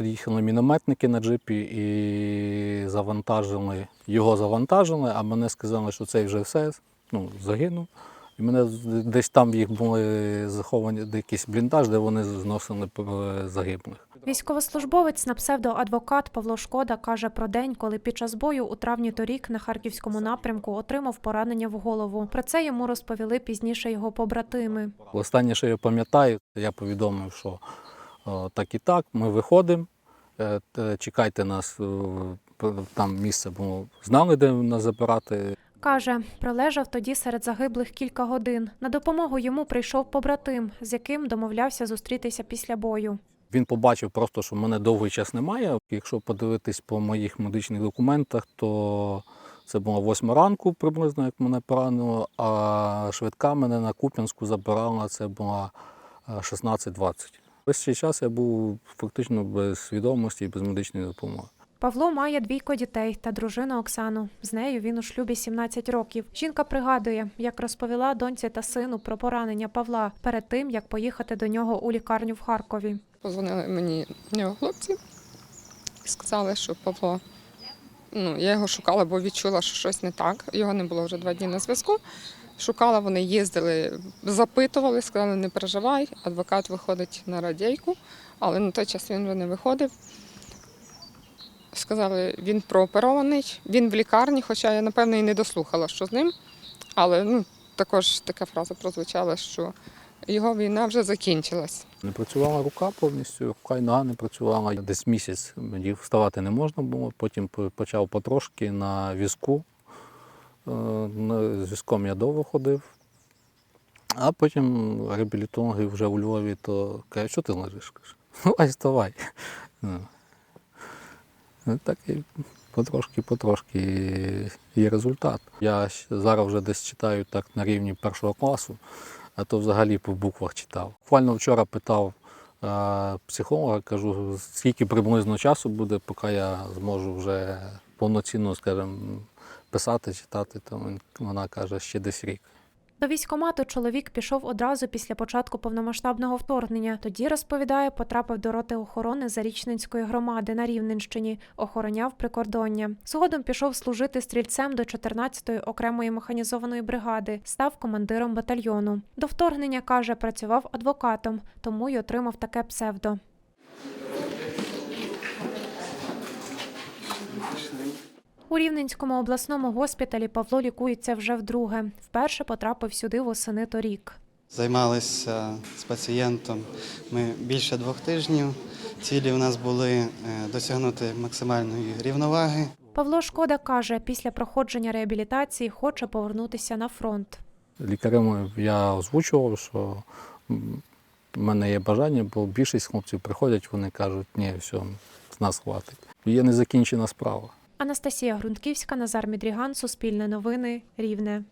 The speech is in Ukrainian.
Приїхали мінометники на джипі і завантажили, його завантажили, а мене сказали, що цей вже все, ну, загинув. І мене десь там їх були заховані де якийсь бліндаж, де вони зносили е, загиблих. Військовослужбовець на псевдоадвокат Павло Шкода каже про день, коли під час бою у травні торік на харківському напрямку отримав поранення в голову. Про це йому розповіли пізніше його побратими. Останнє, що я пам'ятаю, я повідомив, що так і так, ми виходимо, е, чекайте нас, е, там місце було, знали, де нас забирати. Каже, пролежав тоді серед загиблих кілька годин. На допомогу йому прийшов побратим, з яким домовлявся зустрітися після бою. Він побачив просто, що мене довгий час немає. Якщо подивитись по моїх медичних документах, то це було 8 ранку приблизно, як мене поранило, а швидка мене на Куп'янську забирала, це була е, 16.20. Весь цей час я був фактично без свідомості і без медичної допомоги. Павло має двійко дітей та дружину Оксану. З нею він у шлюбі 17 років. Жінка пригадує, як розповіла доньці та сину про поранення Павла перед тим, як поїхати до нього у лікарню в Харкові. Позвонили мені його хлопці і сказали, що Павло. Ну, я його шукала, бо відчула, що щось не так. Його не було вже два дні на зв'язку. Шукала, вони їздили, запитували, сказали, не переживай, адвокат виходить на радійку, але на той час він не виходив. Сказали, він прооперований, він в лікарні, хоча я, напевно, і не дослухала, що з ним. Але ну, також така фраза прозвучала, що його війна вже закінчилась. Не працювала рука повністю, рука і нога не працювала. Десь місяць вставати не можна було. Потім почав потрошки на візку. Е, на- З візком я довго ходив. А потім реабілітологи вже у Львові то кажуть, що ти лежиш? Кажу, Давай, вставай. Ну. Ну, Так і потрошки, потрошки є результат. Я зараз вже десь читаю так на рівні першого класу а то взагалі по буквах читав. Буквально вчора питав е, психолога, кажу, скільки приблизно часу буде, поки я зможу вже повноцінно, скажімо, писати, читати, то вона каже, ще десь рік. До військкомату чоловік пішов одразу після початку повномасштабного вторгнення. Тоді розповідає, потрапив до роти охорони Зарічненської громади на Рівненщині, охороняв прикордоння. Згодом пішов служити стрільцем до 14-ї окремої механізованої бригади, став командиром батальйону. До вторгнення каже, працював адвокатом, тому й отримав таке псевдо. У Рівненському обласному госпіталі Павло лікується вже вдруге. Вперше потрапив сюди восени торік. Займалися з пацієнтом ми більше двох тижнів. Цілі у нас були е, досягнути максимальної рівноваги. Павло Шкода каже, після проходження реабілітації хоче повернутися на фронт. Лікарям я озвучував, що в мене є бажання, бо більшість хлопців приходять, вони кажуть, ні, все, з нас хватить. Є незакінчена справа. Анастасія Грунтківська, Назар Мідріган, Суспільне новини, Рівне.